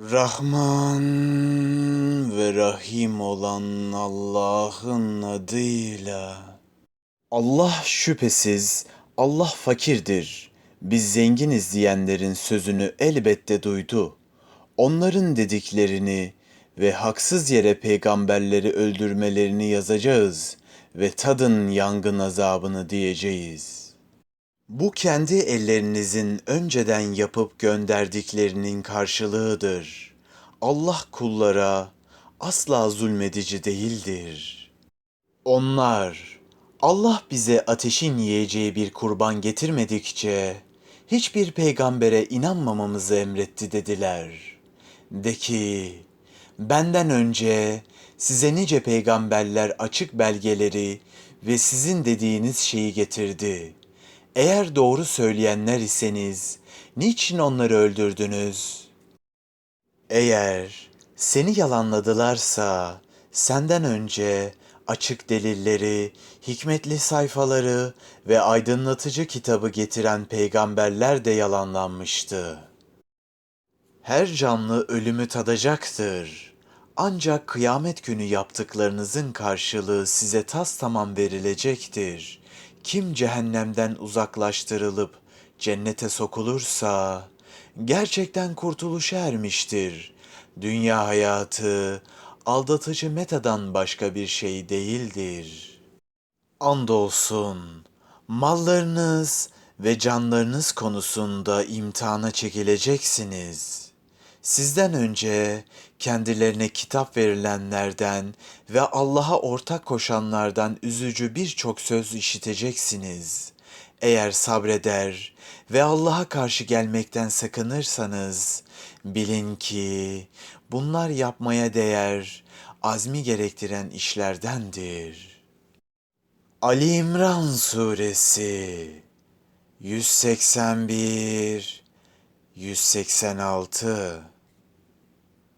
Rahman ve Rahim olan Allah'ın adıyla. Allah şüphesiz Allah fakirdir. Biz zenginiz diyenlerin sözünü elbette duydu. Onların dediklerini ve haksız yere peygamberleri öldürmelerini yazacağız ve tadın yangın azabını diyeceğiz. Bu kendi ellerinizin önceden yapıp gönderdiklerinin karşılığıdır. Allah kullara asla zulmedici değildir. Onlar Allah bize ateşin yiyeceği bir kurban getirmedikçe hiçbir peygambere inanmamamızı emretti dediler. De ki benden önce size nice peygamberler açık belgeleri ve sizin dediğiniz şeyi getirdi. Eğer doğru söyleyenler iseniz niçin onları öldürdünüz? Eğer seni yalanladılarsa senden önce açık delilleri, hikmetli sayfaları ve aydınlatıcı kitabı getiren peygamberler de yalanlanmıştı. Her canlı ölümü tadacaktır. Ancak kıyamet günü yaptıklarınızın karşılığı size tas tamam verilecektir. Kim cehennemden uzaklaştırılıp cennete sokulursa gerçekten kurtuluşa ermiştir. Dünya hayatı aldatıcı metadan başka bir şey değildir. Andolsun mallarınız ve canlarınız konusunda imtihana çekileceksiniz. Sizden önce kendilerine kitap verilenlerden ve Allah'a ortak koşanlardan üzücü birçok söz işiteceksiniz. Eğer sabreder ve Allah'a karşı gelmekten sakınırsanız bilin ki bunlar yapmaya değer, azmi gerektiren işlerdendir. Ali İmran Suresi 181 186